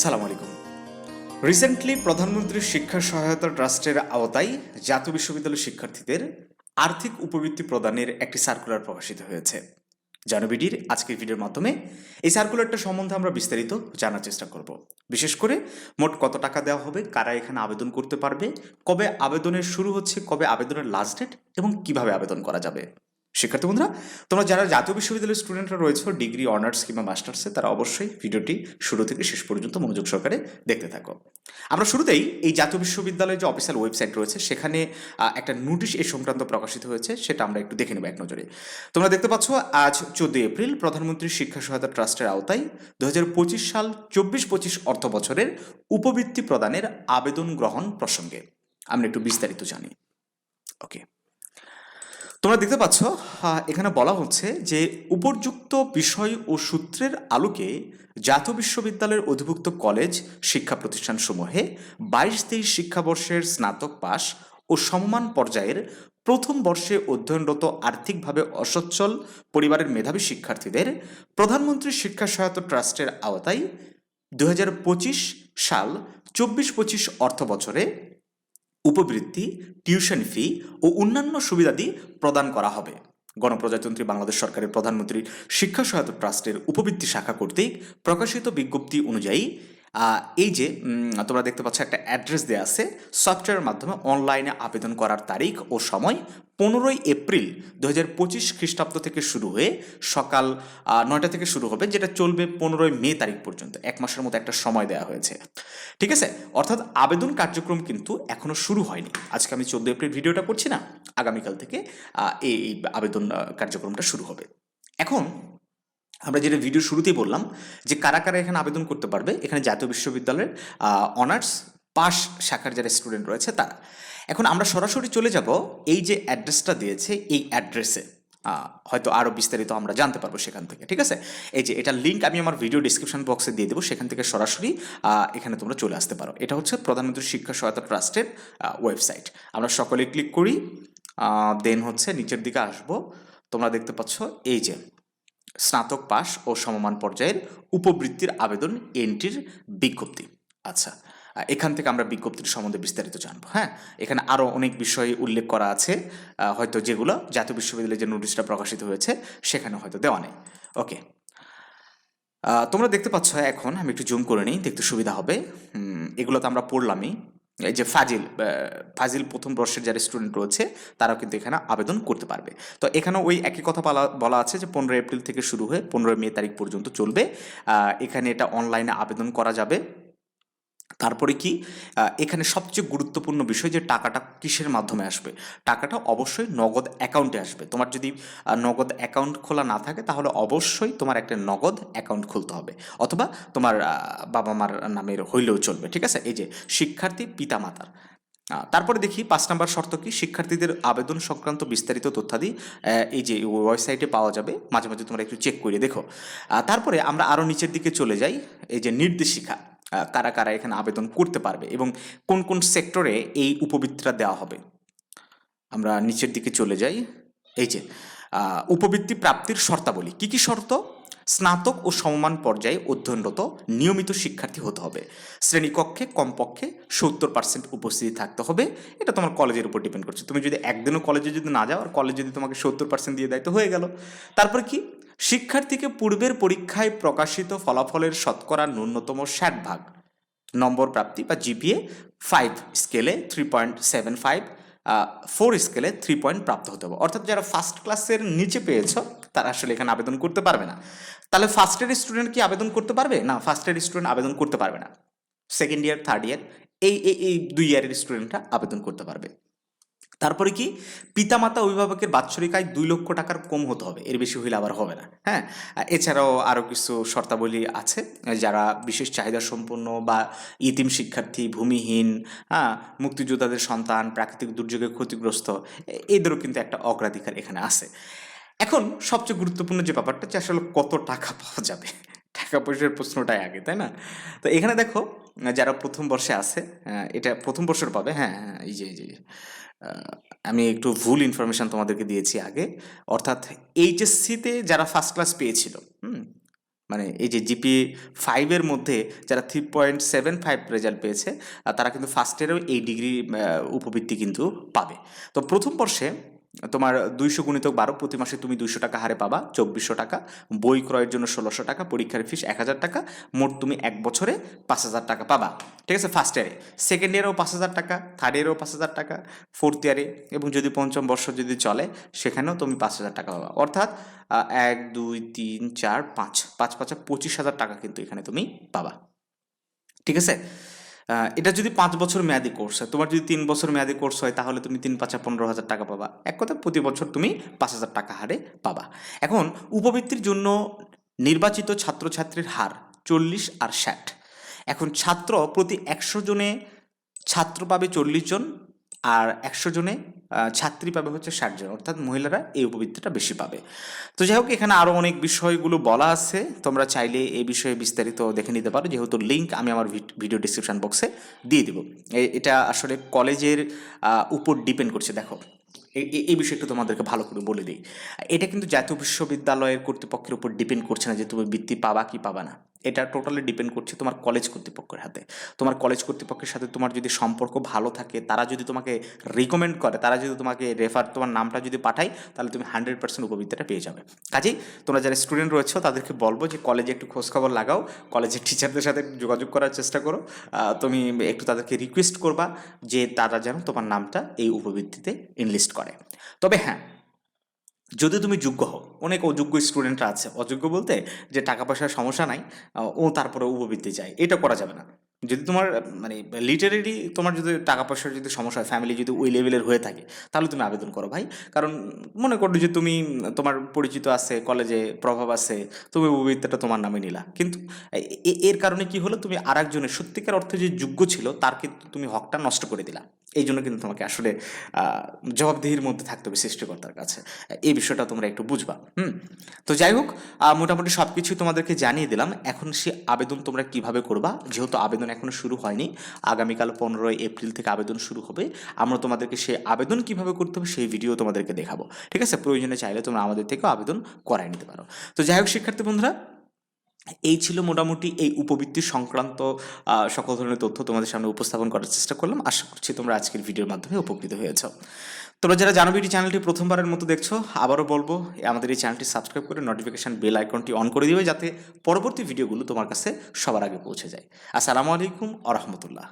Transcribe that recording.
আসসালামু আলাইকুম। রিসেন্টলি প্রধানমন্ত্রী শিক্ষা সহায়তা ট্রাস্টের আওতায় জাতীয় বিশ্ববিদ্যালয় শিক্ষার্থীদের আর্থিক উপবৃত্তি প্রদানের একটি সার্কুলার প্রকাশিত হয়েছে। জানবিডির আজকের ভিডিওর মাধ্যমে এই সার্কুলারটা সম্বন্ধে আমরা বিস্তারিত জানার চেষ্টা করব। বিশেষ করে মোট কত টাকা দেওয়া হবে, কারা এখানে আবেদন করতে পারবে, কবে আবেদনের শুরু হচ্ছে, কবে আবেদনের লাস্ট ডেট এবং কীভাবে আবেদন করা যাবে। শিক্ষার্থী বন্ধুরা, তোমরা যারা জাতীয় বিশ্ববিদ্যালয়ের স্টুডেন্টরা রয়েছে ডিগ্রি অনার্স কিংবা মাস্টার্সে তারা অবশ্যই ভিডিওটি শুরু থেকে শেষ পর্যন্ত মনোযোগ সহকারে দেখতে থাকো। আমরা শুরুতেই এই জাতীয় বিশ্ববিদ্যালয়ের যে অফিসিয়াল ওয়েবসাইট রয়েছে, সেখানে একটা নোটিশ এই সংক্রান্ত প্রকাশিত হয়েছে, সেটা আমরা একটু দেখে নেব এক নজরে। তোমরা দেখতে পাচ্ছ, আজ চোদ্দই এপ্রিল, প্রধানমন্ত্রী শিক্ষা সহায়তা ট্রাস্টের আওতায় দু হাজার পঁচিশ সাল চব্বিশ পঁচিশ অর্থ বছরের উপবৃত্তি প্রদানের আবেদন গ্রহণ প্রসঙ্গে। আমরা একটু বিস্তারিত জানি। ওকে তোমরা দেখতে পাচ্ছ এখানে বলা হচ্ছে যে উপযুক্ত বিষয় ও সূত্রের আলোকে জাতীয় বিশ্ববিদ্যালয়ের অধিভুক্ত কলেজ শিক্ষা প্রতিষ্ঠানসমূহে বাইশ তেইশ শিক্ষাবর্ষের স্নাতক পাস ও সমমান পর্যায়ের প্রথম বর্ষে অধ্যয়নরত আর্থিকভাবে অসচ্ছল পরিবারের মেধাবী শিক্ষার্থীদের প্রধানমন্ত্রী শিক্ষা সহায়তা ট্রাস্টের আওতায় দু হাজার পঁচিশ সাল চব্বিশ পঁচিশ অর্থ বছরে উপবৃত্তি, টিউশন ফি ও অন্যান্য সুবিধাদি প্রদান করা হবে। গণপ্রজাতন্ত্রী বাংলাদেশ সরকারের প্রধানমন্ত্রীর শিক্ষা সহায়তা ট্রাস্টের উপবৃত্তি শাখা কর্তৃক প্রকাশিত বিজ্ঞপ্তি অনুযায়ী এই যে তোমরা দেখতে পাচ্ছ একটা অ্যাড্রেস দেওয়া আছে, সফটওয়্যারের মাধ্যমে অনলাইনে আবেদন করার তারিখ ও সময় পনেরোই এপ্রিল দু হাজার পঁচিশ খ্রিস্টাব্দ থেকে শুরু হয়ে সকাল নয়টা থেকে শুরু হবে, যেটা চলবে পনেরোই মে তারিখ পর্যন্ত, এক মাসের মতো একটা সময় দেওয়া হয়েছে। ঠিক আছে? অর্থাৎ আবেদন কার্যক্রম কিন্তু এখনও শুরু হয়নি। আজকে আমি চোদ্দ এপ্রিল ভিডিওটা করছি না, আগামীকাল থেকে এই আবেদন কার্যক্রমটা শুরু হবে। এখন আমরা যেটা ভিডিও শুরুতেই বললাম, যে কারা কারা এখানে আবেদন করতে পারবে, এখানে জাতীয় বিশ্ববিদ্যালয়ের অনার্স পাস শাখার যারা স্টুডেন্ট রয়েছে তারা। এখন আমরা সরাসরি চলে যাব এই যে অ্যাড্রেসটা দিয়েছে, এই অ্যাড্রেসে হয়তো আরও বিস্তারিত আমরা জানতে পারব সেখান থেকে, ঠিক আছে? এই যে এটা লিঙ্ক আমি আমার ভিডিও ডিসক্রিপশন বক্সে দিয়ে দেবো, সেখান থেকে সরাসরি এখানে তোমরা চলে আসতে পারো। এটা হচ্ছে প্রধানমন্ত্রী শিক্ষা সহায়তা ট্রাস্টের ওয়েবসাইট আমরা সকলে ক্লিক করি দেন হচ্ছে নিচের দিকে আসব। তোমরা দেখতে পাচ্ছ এই যে স্নাতক পাস ও সমমান পর্যায়ের উপবৃত্তির আবেদন এন্ট্রির বিজ্ঞপ্তি। আচ্ছা এখান থেকে আমরা বিজ্ঞপ্তির সম্বন্ধে বিস্তারিত জানব। হ্যাঁ এখানে আরও অনেক বিষয় উল্লেখ করা আছে হয়তো যেগুলো জাতীয় বিশ্ববিদ্যালয়ে যে নোটিশটা প্রকাশিত হয়েছে, সেখানে হয়তো দেওয়া নেই। ওকে তোমরা দেখতে পাচ্ছ এখন, আমি একটু জুম করে নিই, দেখতে সুবিধা হবে। এগুলো তো আমরা পড়লামই। এই যে ফাজিল ফাজিল প্রথম বর্ষের যারা স্টুডেন্ট রয়েছে, তারাও কিন্তু এখানে আবেদন করতে পারবে। তো এখানে ওই একই কথা বলা বলা আছে যে পনেরো এপ্রিল থেকে শুরু হয়ে পনেরোই মে তারিখ পর্যন্ত চলবে। এখানে এটা অনলাইনে আবেদন করা যাবে। তারপরে কি? এখানে সবচেয়ে গুরুত্বপূর্ণ বিষয় যে টাকাটা কিসের মাধ্যমে আসবে? টাকাটা অবশ্যই নগদ অ্যাকাউন্টে আসবে। তোমার যদি নগদ অ্যাকাউন্ট খোলা না থাকে, তাহলে অবশ্যই তোমার একটা নগদ অ্যাকাউন্ট খুলতে হবে। অথবা তোমার বাবা মার নামের হইলেও চলবে, ঠিক আছে? এই যে শিক্ষার্থী পিতামাতার। তারপরে দেখি, পাঁচ নাম্বার শর্ত কি? শিক্ষার্থীদের আবেদন সংক্রান্ত বিস্তারিত তথ্যাদি এই যে ওয়েবসাইটে পাওয়া যাবে। মাঝে মাঝে তোমরা একটু চেক করে দেখো। তারপরে আমরা আরও নিচের দিকে চলে যাই। এই যে নির্দেশিকা। কারা কারা এখানে আবেদন করতে পারবে এবং কোন কোন সেক্টরে এই উপবৃত্তিটা দেওয়া হবে। আমরা নিচের দিকে চলে যাই। এই যে উপবৃত্তি প্রাপ্তির শর্তাবলী। কি কি শর্ত? স্নাতক ও সমমান পর্যায়ে অধ্যয়নরত নিয়মিত শিক্ষার্থী হতে হবে। শ্রেণীকক্ষে, কমপক্ষে সত্তর পার্সেন্ট উপস্থিতি থাকতে হবে। এটা তোমার কলেজের উপর ডিপেন্ড করছে। তুমি যদি একদিনও কলেজে যদি না যাও, আর কলেজ যদি তোমাকে সত্তর পার্সেন্ট দিয়ে দেয়, তো হয়ে গেল। তারপর কি? শিক্ষার্থীকে পূর্বের পরীক্ষায় প্রকাশিত ফলাফলের শতকরা ন্যূনতম ষাট ভাগ। নম্বর প্রাপ্তি বা জিপিএ ফাইভ স্কেলে three point seven five four স্কেলে থ্রি পয়েন্ট প্রাপ্ত হতে হবে। অর্থাৎ যারা ফার্স্ট ক্লাসের নিচে পেয়েছ, তারা আসলে এখানে আবেদন করতে পারবে না। তাহলে ফার্স্ট ইয়ার স্টুডেন্ট কি আবেদন করতে পারবে? না ফার্স্ট ইয়ার স্টুডেন্ট আবেদন করতে পারবে না। সেকেন্ড ইয়ার থার্ড ইয়ার এই এই দুই ইয়ারের স্টুডেন্টরা আবেদন করতে পারবে। তারপরে কি? পিতামাতা অভিভাবকের বাৎসরিক আয় দুই লক্ষ টাকার কম হতে হবে, এর বেশি হইলে আবার হবে না হ্যাঁ? এছাড়াও আরও কিছু শর্তাবলী আছে, যারা বিশেষ চাহিদা সম্পন্ন বা ইতিম শিক্ষার্থী, ভূমিহীন হ্যাঁ? মুক্তিযোদ্ধাদের সন্তান, প্রাকৃতিক দুর্যোগে ক্ষতিগ্রস্ত এদেরও কিন্তু একটা অগ্রাধিকার এখানে আছে। এখন সবচেয়ে গুরুত্বপূর্ণ যে ব্যাপারটা যে আসলে কত টাকা পাওয়া যাবে? টাকা পয়সার প্রশ্নটাই আগে, তাই না? তো এখানে দেখো যারা প্রথম বর্ষে আছে এটা প্রথম বর্ষের পাবে। হ্যাঁ হ্যাঁ এই যে এই যে আমি একটু ভুল ইনফরমেশন তোমাদেরকে দিয়েছি আগে। অর্থাৎ এইচএসসিতে যারা ফার্স্ট ক্লাস পেয়েছিল, হুম মানে এই যে জিপি ফাইভের মধ্যে যারা three point seven five result পেয়েছে তারা কিন্তু ফার্স্ট ইয়ারেও এই ডিগ্রি উপবৃত্তি কিন্তু পাবে। তো প্রথম বর্ষে তোমার দুইশো গুণিতক বারো, প্রতি মাসে তুমি দুইশো টাকা হারে পাবা, চব্বিশশো টাকা। বই ক্রয়ের জন্য ষোলোশো টাকা, পরীক্ষার ফিস এক হাজার টাকা, মোট তুমি এক বছরে পাঁচ হাজার টাকা পাবা। ঠিক আছে ফার্স্ট ইয়ারে সেকেন্ড ইয়ারেও পাঁচ হাজার টাকা থার্ড ইয়ারেও পাঁচ হাজার টাকা ফোর্থ ইয়ারে এবং যদি পঞ্চম বর্ষ যদি চলে, সেখানেও তুমি পাঁচ হাজার টাকা পাবা। অর্থাৎ এক, দুই, তিন, চার, পাঁচ। পাঁচ পাঁচা পঁচিশ হাজার টাকা কিন্তু এখানে তুমি পাবা। ঠিক আছে? এটা যদি পাঁচ বছর মেয়াদি কোর্স হয়, তোমার যদি তিন বছর মেয়াদি কোর্স হয়, তাহলে তুমি তিন, পাঁচা পনেরো হাজার টাকা পাবা। এক কথা প্রতি বছর তুমি পাঁচ হাজার টাকা হারে পাবা। এখন, উপবৃত্তির জন্য নির্বাচিত ছাত্রছাত্রীর হার চল্লিশ আর ষাট। এখন ছাত্র প্রতি একশো জনে ছাত্র পাবে চল্লিশ জন, আর একশো জনে ছাত্রী পাবে হচ্ছে ষাট জন, অর্থাৎ মহিলারা এই উপবৃত্তিটা বেশি পাবে। তো যাই হোক, এখানে আরও অনেক বিষয়গুলো বলা আছে, তোমরা চাইলে এই বিষয়ে বিস্তারিত দেখে নিতে পারো, যেহেতু লিঙ্ক আমি আমার ভিড- ভিডিও ডিসক্রিপশন বক্সে দিয়ে দেবো। এটা আসলে কলেজের উপর ডিপেন্ড করছে, দেখো। এই বিষয়টা তোমাদেরকে ভালো করে বলে দিই। এটা কিন্তু জাতীয় বিশ্ববিদ্যালয়ের কর্তৃপক্ষের উপর ডিপেন্ড করছে না যে তুমি বৃত্তি পাবা কি পাবা না। এটা টোটালি ডিপেন্ড করছে তোমার কলেজ কর্তৃপক্ষের হাতে। তোমার কলেজ কর্তৃপক্ষের সাথে তোমার যদি সম্পর্ক ভালো থাকে, তারা যদি তোমাকে রিকমেন্ড করে, তারা যদি তোমাকে রেফার তোমার নামটা যদি পাঠায়, তাহলে তুমি হান্ড্রেড পার্সেন্ট উপবৃত্তিটা পেয়ে যাবে। কাজেই তোমরা যারা স্টুডেন্ট রয়েছো, তাদেরকে বলব যে কলেজে একটু খোঁজখবর লাগাও কলেজের টিচারদের সাথে যোগাযোগ করার চেষ্টা করো। তুমি একটু তাদেরকে রিকোয়েস্ট করবা যে তারা যেন তোমার নামটা এই উপবৃত্তিতে ইনলিস্ট করে। তবে হ্যাঁ যদি তুমি যোগ্য হও, অনেক অযোগ্য স্টুডেন্টরা আছে, অযোগ্য বলতে যে টাকা পয়সার সমস্যা নাই ও তারপরে উপবৃত্তি যায় এটা করা যাবে না। যদি তোমার মানে লিটারেলি তোমার যদি টাকা পয়সার যদি সমস্যা হয় ফ্যামিলি যদি ওই লেভেলের হয়ে থাকে, তাহলে তুমি আবেদন করো ভাই। কারণ মনে করো যে তুমি, তোমার পরিচিত আছে কলেজে প্রভাব আছে, তুমি উপবৃত্তিটা তোমার নামে নিলা। কিন্তু এর কারণে কি হলো? তুমি আর একজনের সত্যিকার অর্থে যে যোগ্য ছিল, তার কিন্তু তুমি হকটা নষ্ট করে দিলা। এই জন্য কিন্তু তোমাকে আসলে জবাবদিহির মধ্যে থাকতে হবে সৃষ্টিকর্তার কাছে। এই বিষয়টা তোমরা একটু বুঝবা, হুম? তো যাই হোক মোটামুটি সব কিছুই তোমাদেরকে জানিয়ে দিলাম। এখন সে আবেদন তোমরা কীভাবে করবা? যেহেতু আবেদন এখনও শুরু হয়নি। আগামীকাল পনেরোই এপ্রিল থেকে আবেদন শুরু হবে। আমরা তোমাদেরকে সেই আবেদন কীভাবে করতে হবে সেই ভিডিও তোমাদেরকে দেখাবো। ঠিক আছে? প্রয়োজনে চাইলে তোমরা আমাদের থেকেও আবেদন করায় নিতে পারো। তো যাই হোক, শিক্ষার্থী বন্ধুরা এই ছিল মোটামুটি এই উপবৃত্তি সংক্রান্ত সকল ধরনের তথ্য তোমাদের সামনে উপস্থাপন করার চেষ্টা করলাম। আশা করছি তোমরা আজকের ভিডিওর মাধ্যমে উপকৃত হয়েছ। তোমরা যারা জানো এই চ্যানেলটি প্রথমবারের মতো দেখছ, আবারও বলব, আমাদের এই চ্যানেলটি সাবস্ক্রাইব করে নোটিফিকেশান বেল আইকনটি অন করে দিবে যাতে পরবর্তী ভিডিওগুলো তোমার কাছে সবার আগে পৌঁছে যায়। আসসালামু আলাইকুম আ রহমতুল্লাহ।